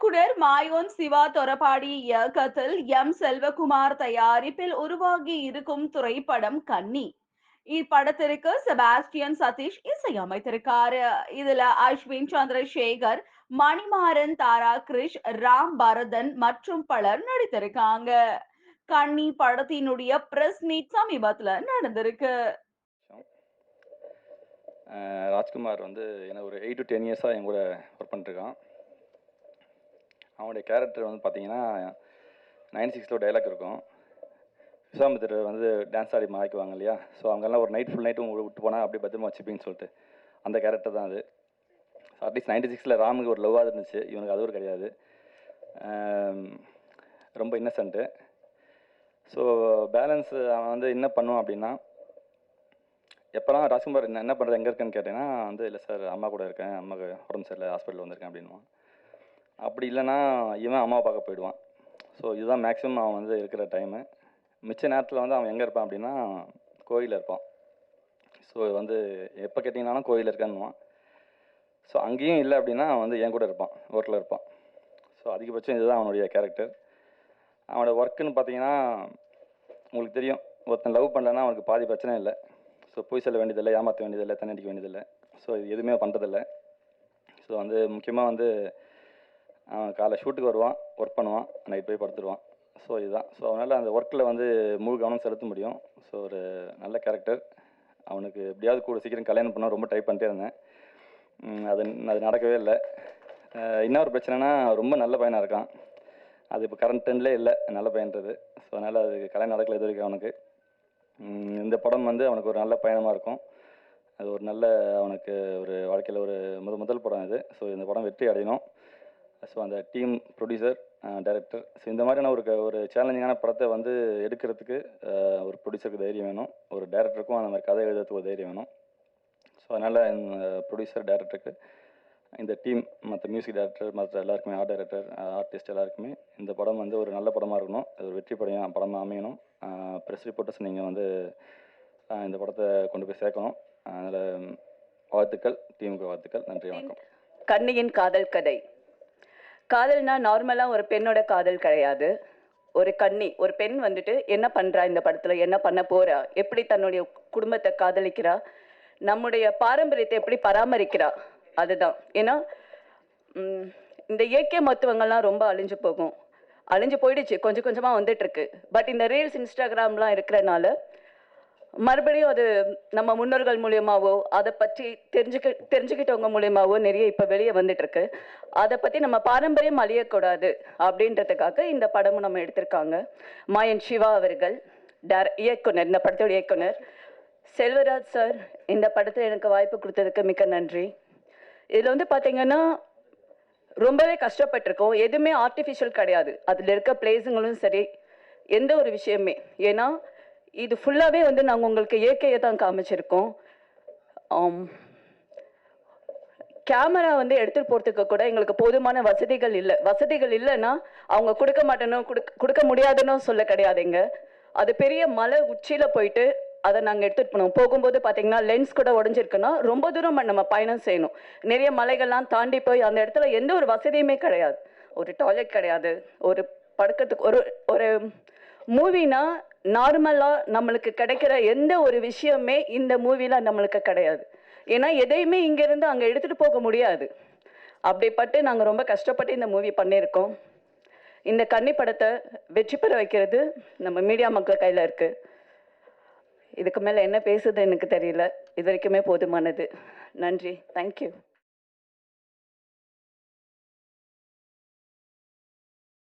இயக்குனர் மாயோன் சிவா தொரபாடி இயக்கத்தில் எம் செல்வகுமார் தயாரிப்பில் உருவாகி இருக்கும் திரைப்படம் கன்னி. இப்படத்திற்கு செபாஸ்டியன் சதீஷ் இசையமைத்திருக்காரு. இதுல அஸ்வின் சந்திரசேகர் மணிமாறன் தாரா கிரிஷ் ராம் பரதன் மற்றும் பலர் நடித்திருக்காங்க. கன்னி படத்தினுடைய பிரஸ் மீட் சமீபத்துல நடந்திருக்கு. ராஜ்குமார் வந்து எனக்கு ஒரு எயிட் டு டென் இயர்ஸாக என் கூட ஒர்க் பண்ணிருக்கான் அவனுடைய கேரக்டர் வந்து பார்த்தீங்கன்னா நைன் சிக்ஸில் டைலாக் இருக்கும். விஸ்வாமித்திரர் வந்து டான்ஸ் ஆடி மாய்க்குவாங்க இல்லையா? ஸோ அவங்கெல்லாம் ஒரு நைட் ஃபுல் நைட்டும் விட்டு போனால் அப்படியே பத்திரமா வச்சுப்பீங்கன்னு சொல்லிட்டு அந்த கேரக்டர் தான் அது. அட்லீஸ்ட் நைன்டி சிக்ஸில் ராமுக்கு ஒரு லவ்வாக இருந்துச்சு. இவனுக்கு அது ஒரு கிடையாது. ரொம்ப இன்னசென்ட்டு ஸோ பேலன்ஸ் அவன் வந்து என்ன பண்ணுவான் அப்படின்னா எப்போல்லாம் ராஜ்குமார் என்ன என்ன பண்ணுறது எங்கே இருக்கேன்னு கேட்டேன்னா வந்து இல்லை சார் அம்மா கூட இருக்கேன். அம்மாவுக்கு உடம்பு சரியில்லை ஹாஸ்பிட்டலில் வந்திருக்கேன் அப்படின்வான் அப்படி இல்லைன்னா இவன் அம்மா பார்க்க போயிடுவான். ஸோ இதுதான் மேக்ஸிமம் அவன் வந்து இருக்கிற டைமு மிச்ச நேரத்தில் வந்து அவன் எங்கே இருப்பான் அப்படின்னா கோயிலில் இருப்பான். ஸோ வந்து எப்போ கேட்டிங்கனாலும் கோயிலில் இருக்கான்னுவான். ஸோ அங்கேயும் இல்லை அப்படின்னா அவன் வந்து என் கூட இருப்பான். ஒர்க்கில் இருப்பான். ஸோ அதிகபட்சம் இதுதான் அவனுடைய கேரக்டர் அவனோட ஒர்க்குன்னு பார்த்தீங்கன்னா உங்களுக்கு தெரியும். ஒருத்தன் லவ் பண்ணலன்னா அவனுக்கு பாதி பிரச்சனை இல்லை. ஸோ போய் சொல்ல வேண்டியதில்லை ஏமாற்ற வேண்டியதில்லை தண்ணி அடிக்க வேண்டியதில்லை. ஸோ இது எதுவுமே பண்ணுறதில்ல ஸோ வந்து முக்கியமாக வந்து அவன் காலை ஷூட்டுக்கு வருவான் ஒர்க் பண்ணுவான் நைட் போய் படுத்துருவான். ஸோ இதுதான். ஸோ அவனால் அந்த ஒர்க்கில் வந்து முழு கவனம் செலுத்த முடியும். ஸோ ஒரு நல்ல கேரக்டர் அவனுக்கு எப்படியாவது கூட சீக்கிரம் கல்யாணம் பண்ண ரொம்ப ட்ரை பண்ணிட்டே இருந்தேன். அது அது நடக்கவே இல்லை. இன்னொரு பிரச்சனைனா ரொம்ப நல்ல பையனாக இருக்கான். அது இப்போ கரண்ட் ட்ரெண்ட்லேயே இல்லை. நல்ல பையன்றது. ஸோ அதனால் அது கல்யாணம் நடக்கல இது வரைக்கும் அவனுக்கு. இந்த படம் வந்து அவனுக்கு ஒரு நல்ல பயணமாக இருக்கும். அது ஒரு நல்ல அவனுக்கு ஒரு வாழ்க்கையில் ஒரு முத முதல் படம் இது. ஸோ இந்த படம் வெற்றி அடையணும். ஸோ அந்த டீம் ப்ரொடியூசர் டைரக்டர் ஸோ இந்த மாதிரியான ஒரு ஒரு சேலஞ்சிங்கான படத்தை வந்து எடுக்கிறதுக்கு uh, ஒரு ப்ரொடியூசருக்கு தைரியம் வேணும். ஒரு டேரக்டருக்கும் அந்த மாதிரி கதை எழுதுறதுக்கு ஒரு தைரியம் வேணும். ஸோ அதனால் ப்ரொடியூசர் டேரக்டருக்கு இந்த டீம் மற்ற மியூசிக் டேரக்டர் மற்ற எல்லாருக்குமே ஆர்ட் டைரக்டர் ஆர்டிஸ்ட் எல்லாருக்குமே இந்த படம் வந்து ஒரு நல்ல படமாக இருக்கணும். இது ஒரு வெற்றி படம் படமாக அமையணும். ப்ரெஸ் ரிப்போர்ட்டர்ஸ் நீங்கள் வந்து uh, இந்த படத்தை கொண்டு போய் சேர்க்கணும். அதனால் வாழ்த்துக்கள். டீமுக்கு வாழ்த்துக்கள். நன்றி வணக்கம். கண்ணியின் காதல் கதை. காதல்னா நார்மலாக ஒரு பெண்ணோட காதல் கிடையாது. ஒரு கன்னி ஒரு பெண் வந்துட்டு என்ன பண்ணுறா இந்த படத்தில்? என்ன பண்ண போகிறா எப்படி தன்னுடைய குடும்பத்தை காதலிக்கிறா? நம்முடைய பாரம்பரியத்தை எப்படி பராமரிக்கிறா? அதுதான். ஏன்னா இந்த இயற்கை மருத்துவங்கள்லாம் ரொம்ப அழிஞ்சு போகும். அழிஞ்சு போயிடுச்சு. கொஞ்சம் கொஞ்சமாக வந்துட்டுருக்கு பட் இந்த ரீல்ஸ் இன்ஸ்டாகிராம்லாம் இருக்கிறனால மறுபடியும் அது நம்ம முன்னோர்கள் மூலியமாவோ அதை பற்றி தெரிஞ்சுக்க தெரிஞ்சுக்கிட்டவங்க மூலியமாவோ நிறைய இப்போ வெளியே வந்துட்டு இருக்கு அதை பற்றி நம்ம பாரம்பரியம் அழியக்கூடாது அப்படின்றதுக்காக இந்த படமும் நம்ம எடுத்திருக்காங்க. மாயன் சிவா அவர்கள் டேர இயக்குனர் இந்த படத்தோட இயக்குனர். செல்வராஜ் சார் இந்த படத்தில் எனக்கு வாய்ப்பு கொடுத்ததுக்கு மிக்க நன்றி. இதில் வந்து பார்த்தீங்கன்னா ரொம்பவே கஷ்டப்பட்டிருக்கோம். எதுவுமே ஆர்டிஃபிஷியல் கிடையாது. அதில் இருக்க பிளேஸுங்களும் சரி எந்த ஒரு விஷயமே. ஏன்னா இது ஃபுல்லாகவே வந்து நாங்கள் உங்களுக்கு இயற்கையை தான் காமிச்சிருக்கோம். Um, கேமரா வந்து எடுத்துகிட்டு போகிறதுக்கு கூட எங்களுக்கு போதுமான வசதிகள் இல்லை. வசதிகள் இல்லைன்னா அவங்க கொடுக்க மாட்டேனோ கொடுக்க கொடுக்க முடியாதுன்னு சொல்ல கிடையாதுங்க. அது பெரிய மலை உச்சியில் போயிட்டு அதை நாங்கள் எடுத்துகிட்டு போனோம். போகும்போது பார்த்தீங்கன்னா லென்ஸ் கூட உடஞ்சிருக்குன்னா ரொம்ப தூரம் நம்ம பயணம் செய்யணும். நிறைய மலைகள்லாம் தாண்டி போய் அந்த இடத்துல எந்த ஒரு வசதியுமே கிடையாது. ஒரு டாய்லெட் கிடையாது. ஒரு படுக்கிறதுக்கு ஒரு ஒரு மூவினா நார்மலாக நம்மளுக்கு கிடைக்கிற எந்த ஒரு விஷயமே இந்த மூவியில் நம்மளுக்கு கிடையாது. ஏன்னா எதையுமே இங்கேருந்து அங்கே எடுத்துகிட்டு போக முடியாது. அப்படிப்பட்டு நாங்கள் ரொம்ப கஷ்டப்பட்டு இந்த மூவி பண்ணியிருக்கோம். இந்த கன்னி படத்தை வெற்றி பெற வைக்கிறது நம்ம மீடியா மக்கள் கையில் இருக்குது இதுக்கு மேலே என்ன பேசுது எனக்கு தெரியல. இது வரைக்குமே போதுமானது. நன்றி. தேங்க்யூ